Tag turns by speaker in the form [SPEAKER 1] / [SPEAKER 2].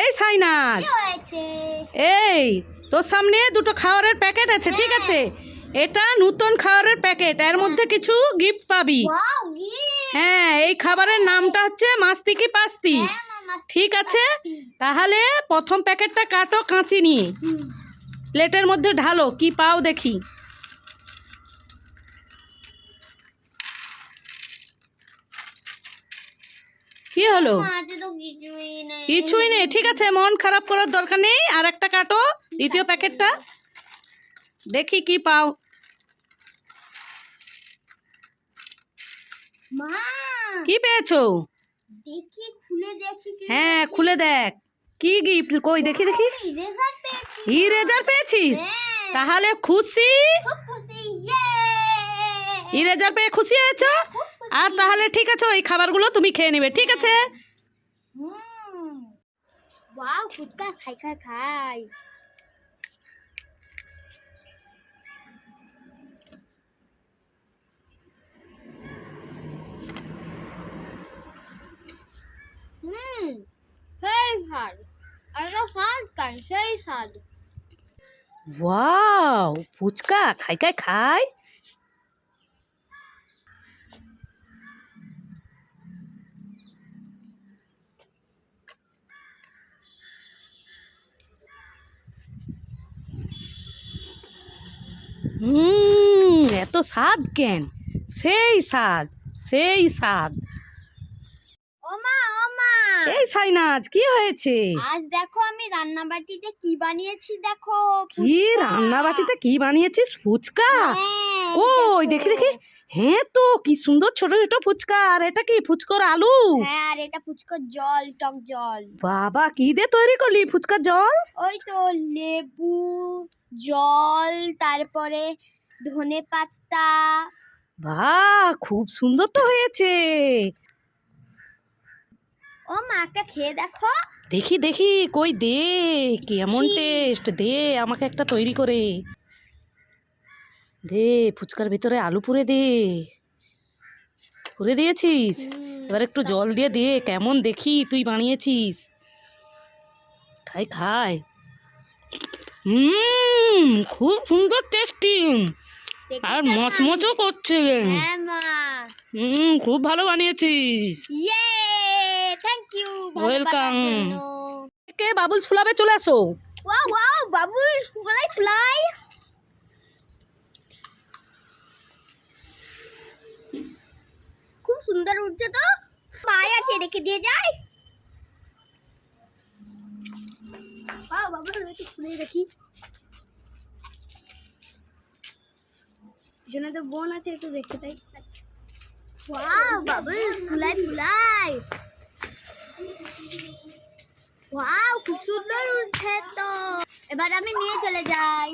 [SPEAKER 1] এই সাইনাজ এই তোর সামনে দুটো খাবারের প্যাকেট আছে ঠিক আছে? এটা নতুন খাবারের প্যাকেট এর মধ্যে কিছু গিফট পাবি। হ্যাঁ এই খাবারের নামটা হচ্ছে মাস্তি কি পাস্তি।
[SPEAKER 2] হ্যাঁ
[SPEAKER 1] ঠিক আছে? তাহলে প্রথম প্যাকেটটা কাটো কাঁচি নিয়ে। প্লেটের মধ্যে ঢালো কি পাও দেখি। কি হলো?
[SPEAKER 2] কিছুই নেই।
[SPEAKER 1] ঠিক আছে মন খারাপ করার দরকার নেই। আর একটা কাটো দ্বিতীয় প্যাকেটটা। দেখি কি পাও।
[SPEAKER 2] মা!
[SPEAKER 1] কি পেয়েছ?
[SPEAKER 2] দেখি খুলে দেখি
[SPEAKER 1] হ্যাঁ খুলে দেখ। কি গিফট কই দেখি দেখি। ইরেজার পেয়েছিস?
[SPEAKER 2] হ্যাঁ।
[SPEAKER 1] তাহলে খুশি? ইরেজার পেয়ে খুশি হয়েছো? আর তাহলে ঠিক আছে ওই খাবারগুলো তুমি খেয়ে নেবে ঠিক আছে?
[SPEAKER 2] ওয়াও ফুচকা খাই খাই খাই হুম সেই স্বাদ আর এটা স্বাদ কান সেই স্বাদ
[SPEAKER 1] ওয়াও ফুচকা খাই খাই হুম এত স্বাদ কেন? সেই স্বাদ সেই স্বাদ।
[SPEAKER 2] ওমা ওমা।
[SPEAKER 1] এই সাইনাজ কি হয়েছে?
[SPEAKER 2] আজ দেখো আমি রান্না বাটিতে কি বানিয়েছি দেখো
[SPEAKER 1] কি
[SPEAKER 2] ফুচকা।
[SPEAKER 1] রান্না বাটিতে কি বানিয়েছিস ফুচকা?
[SPEAKER 2] হ্যাঁ,
[SPEAKER 1] ওই
[SPEAKER 2] দেখি
[SPEAKER 1] দেখি। হ্যাঁ তো কি সুন্দর ছোট ছোট ফুচকা। আর এটা কি ফুচকর আলু?
[SPEAKER 2] হ্যাঁ আর এটা ফুচকার জল টক জল।
[SPEAKER 1] বাবা কি দিয়ে তৈরি করলি ফুচকার জল?
[SPEAKER 2] ওই তো লেবু জল তারপরে ধনে পাতা।
[SPEAKER 1] বাহ খুব সুন্দর তো হয়েছে।
[SPEAKER 2] ও মাকে খেয়ে দেখো।
[SPEAKER 1] দেখি দেখি কই দে? কেমন। টেস্ট? দে আমাকে একটা তৈরি করে। দে ফুচকার ভিতরে আলু পুরে দে। পুরে দিয়েছিস? এবার একটু জল দিয়ে দে কেমন দেখি তুই বানিয়েছিস। খাই খাই। হুম খুব সুন্দর টেস্টি আর মচমচও করছে
[SPEAKER 2] হ্যাঁ
[SPEAKER 1] হুম খুব ভালো বানিয়েছিস।
[SPEAKER 2] ইয়ে থ্যাংক ইউ
[SPEAKER 1] Welcome. কে বাবুল ফুলাবে চলে আসো।
[SPEAKER 2] Wow wow bubble fly fly. খুব সুন্দর উঠছে তো। পায়ে আছে রেখে দিয়ে যাই ওয়াও বাবুল একটু খুলে দেখি। পিছনে তো বোন আছে, একটু দেখতে তাই ওয়াও বাবুল ফুলাই ফুলাই ওয়াও খুব সুন্দর উঠে তো। এবার আমি নিয়ে চলে যাই।